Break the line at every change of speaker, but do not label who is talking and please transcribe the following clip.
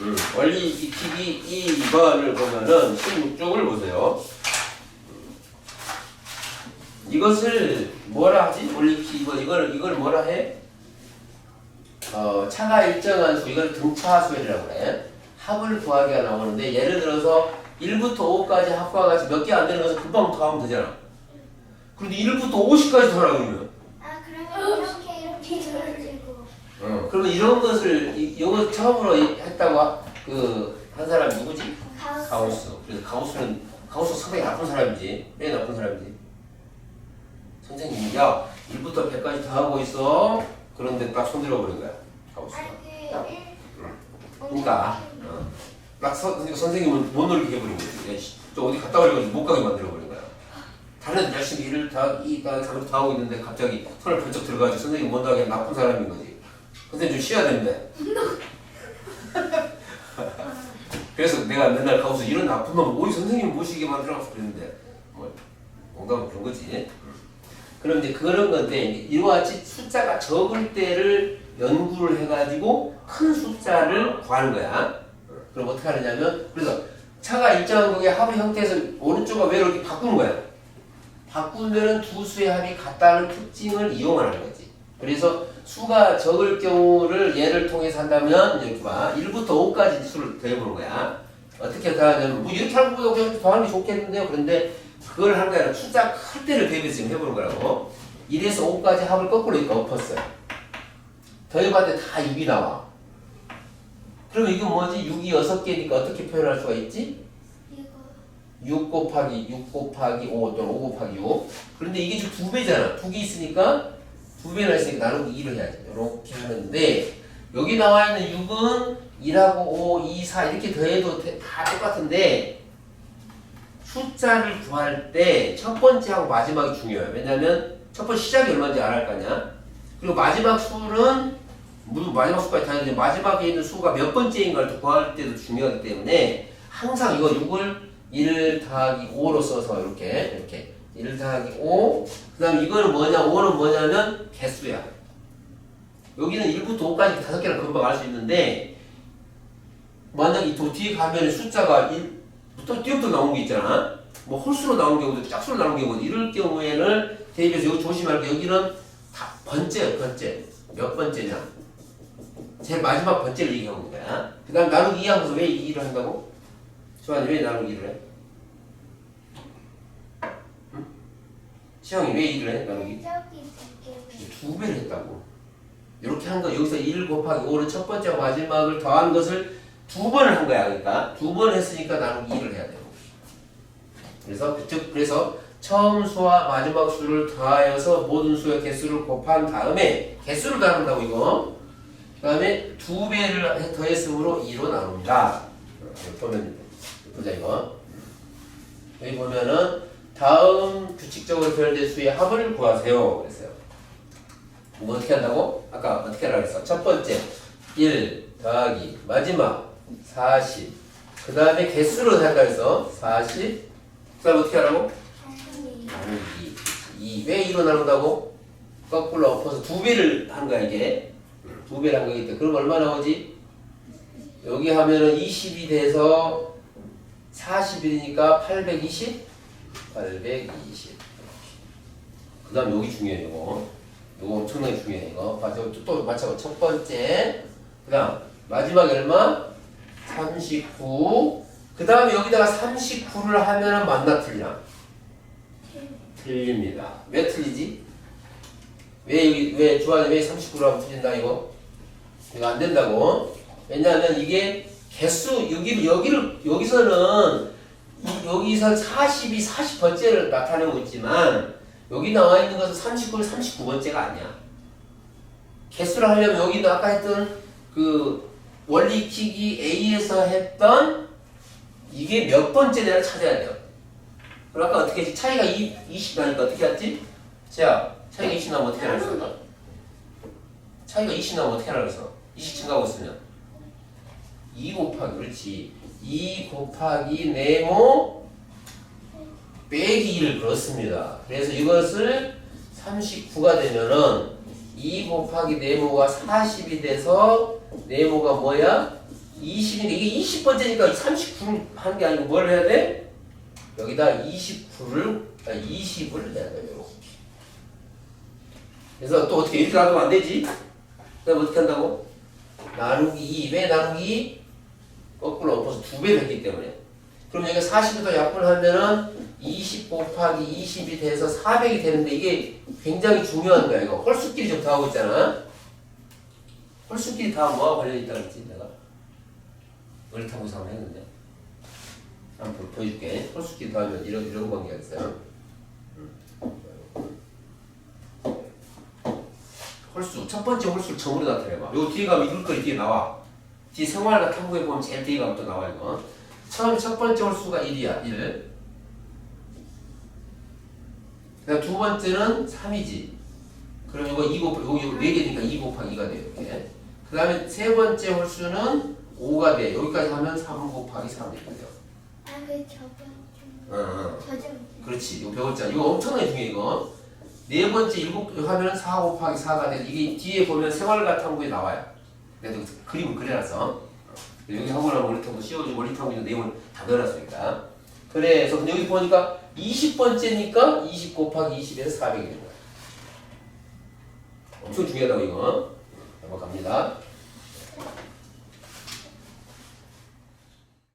음, 원리 익히기 2번을 보면은 16쪽을 보세요. 이것을 뭐라 하지? 원리 익히기 2번 이걸 이걸 뭐라 해? 어, 차가 일정한 수 이걸 등차수열이라고 그래. 합을 구하기가 나오는데 예를 들어서 1부터 5까지 합과 같이 몇 개 안 되는 것을 금방 더하면 되잖아. 그런데 1부터 50까지 더하라고 그러면
아 그러면 어,
그러면 이런 것을 이- 이거 처음으로 이- 했다고 하- 그 한 사람 누구지?
가우스
가우스. 그래서 가우스는 가우스 상당히 나쁜 사람이지. 왜 나쁜 사람이지? 선생님이 야 1부터 100까지 다 하고 있어. 그런데 딱 손들어 버린 거야. 가우스가.
그 일.
그러니까 어. 딱 선, 그러니까 선생님은 못 놀게 해버린 거지. 야, 씨, 저 어디 갔다 오려고 못 가게 만들어 버린 거야. 다른 애들 열심히 일을 다 이가 다 하고 있는데 갑자기 손을 번쩍 들어가지고 선생님 못 하게 나쁜 사람인 거지. 선생님 좀 쉬어야 된대. 그래서 내가 맨날 가고서 이런 나쁜 놈 우리 선생님 모시게 만들어서 그랬는데 뭐 농담 그런 거지. 그럼 이제 그런 건데 이와 같이 숫자가 적을 때를 연구를 해가지고 큰 숫자를 구하는 거야. 그럼 어떻게 하느냐면 그래서 차가 일정한 거에 합의 형태에서 오른쪽과 외로 이렇게 바꾸는 거야. 바꾸면은 두 수의 합이 같다는 특징을 이용하는 거지. 그래서 수가 적을 경우를 예를 통해서 한다면 이제 봐 1부터 5까지 수를 더해보는 거야. 어떻게 더하냐면 뭐 이렇게 하고 그냥 더하는 게 좋겠는데요. 그런데 그걸 하는 게 아니라 숫자 클 때를 대비해서 지금 해보는 거라고. 1에서 5까지 합을 거꾸로 이렇게 엎었어요. 더해봤는데 다 6이 나와. 그럼 이건 뭐지? 6이 6개니까 어떻게 표현할 수가 있지?
이거
6 곱하기 6 곱하기 5 또는 5 곱하기 6 그런데 이게 지금 두 배잖아 두개 있으니까 두 배나 있으니까 나누기 2를 해야지 이렇게 하는데 여기 나와 있는 6은 1하고 5, 2, 4 이렇게 더해도 돼- 다 똑같은데 숫자를 구할 때 첫 번째하고 마지막이 중요해요. 왜냐면 첫 번째 시작이 얼마인지 알아야 할거 아니야? 그리고 마지막 수는 무슨 마지막 수까지 다 있는데 마지막에 있는 수가 몇 번째인가를 구할 때도 중요하기 때문에 항상 이거 6을 1 더하기 5로 써서 이렇게 이렇게 1 더하기 5 그 다음 이거는 뭐냐 5는 뭐냐면 개수야. 여기는 1부터 5까지 다섯 개를 금방 알 수 있는데 만약 이또 뒤에 가면 숫자가 1부터 뒤부터 나온 게 있잖아. 뭐 홀수로 나온 경우도 짝수로 나온 경우도 이럴 경우에는 대비해서 이거 조심할 게 여기는 다 번째 번째. 몇 번째냐? 제일 마지막 번째를 얘기하는 거야. 그 다음 나누기 2 하면서 왜 2를 한다고? 수환이 왜 나누기를 해? 시영이 왜 2를 해? 나누기?
저기 두개
두 배를 했다고. 이렇게 한 거, 여기서 1 곱하기 5는 첫 번째와 마지막을 더한 것을 두 번을 한 거야. 그러니까 두 번 했으니까 나누기 2를 해야 돼요. 그래서, 즉, 그래서 처음 수와 마지막 수를 더하여서 모든 수의 개수를 곱한 다음에 개수를 더한다고 이거. 그 다음에 두 배를 해- 더했으므로 2로 나눕니다. 보면, 보자 이거. 여기 보면은 다음 규칙적으로 표현된 수의 합을 구하세요. 그랬어요. 뭐 어떻게 한다고? 아까 어떻게 하라고 했어? 첫 번째 1 더하기 마지막 40. 그 다음에 개수로 한다 해서 40. 그 다음 어떻게 하라고? 나누기 2. 왜 2로 나눈다고? 거꾸로 엎어서 두 배를 한 거야 이게. 두 배를 한 거기 때문에 그럼 얼마 나오지? 여기 하면은 20이 돼서 40일이니까 820? 820. 그 다음 여기 중요해 이거. 이거 엄청나게 중요해 이거. 봐, 또, 또 맞춰봐. 첫 번째. 그 다음 마지막에 얼마? 39. 그 다음에 여기다가 39를 하면은 맞나 틀리나? 틀립니다. 왜 틀리지? 왜 여기 왜 주안에 왜 39로 하면 틀린다 이거? 이거 안 된다고. 왜냐하면 이게 개수 여기 여기를 여기서는 이, 여기서 40이 40번째를 나타내고 있지만 여기 나와 있는 것은 39는 39번째가 아니야. 개수를 하려면 여기도 아까 했던 그 원리 익히기 A에서 했던 이게 몇 번째냐를 찾아야 돼요. 그럼 아까 어떻게 했지? 차이가 2, 20 나니까 어떻게 했지? 자, 차이가 20 나면 어떻게 하라 그랬어? 차이가 20 나면 어떻게 하라 그랬어? 20 증가하고 있으면 2 곱하기 그렇지 2 곱하기 네모 빼기 1을 그렇습니다. 그래서 이것을 39가 되면은 2 곱하기 네모가 40이 돼서 네모가 뭐야? 20이니까 이게 20번째니까 39를 하는 게 아니고 뭘 해야 돼? 여기다 29를, 아 20을 해야 돼요. 그래서 또 어떻게 이렇게 놔두면 안 되지? 그럼 어떻게 한다고? 나누기 2. 왜 나누기 2? 거꾸로 엎어서 두 배를 했기 때문에. 그럼 여기가 40부터 약분을 하면은 20 곱하기 20이 돼서 400이 되는데 이게 굉장히 중요한 거야. 이거 홀수끼리 좀 더하고 있잖아. 홀수끼리 다 뭐하고 관련이 있다고 했지 내가? 을타고사 한번 했는데. 한번 보- 보여줄게. 홀수끼리 더하면 이런, 이런 관계가 있어요. 홀수. 첫 번째 홀수를 점으로 나타내봐. 요 뒤에 가면 이글 거리 뒤에 나와. 뒤에 생활과 탐구에 보면 제일 뒤에 가면 또 나와 이거. 처음 첫 번째 홀수가 1이야. 1. 그다음 두 번째는 3이지. 그럼 이거 2 곱하기 여기 4개니까 2 곱하기 2가 돼 이렇게. 그 다음에 세 번째 홀수는 5가 돼. 여기까지 하면 3 곱하기 3이 돼요.
아그 저번 좀
응, 응.
저좀
그렇지. 이거 배웠잖아. 이거 엄청나게 중요해 이거. 네 번째 일곱 하면 4 곱하기 4가 돼. 이게 뒤에 보면 생활과 탐구에 나와요. 또 그림을 그려놨어. 여기 학원하고 원리탐구 씌워주고 원리탐구 있는 내용을 다 넣어놨으니까. 그래서 근데 여기 보니까 20번째니까 20 곱하기 20에서 400이 되는 거야. 엄청 중요하다고 이거. 한번 갑니다.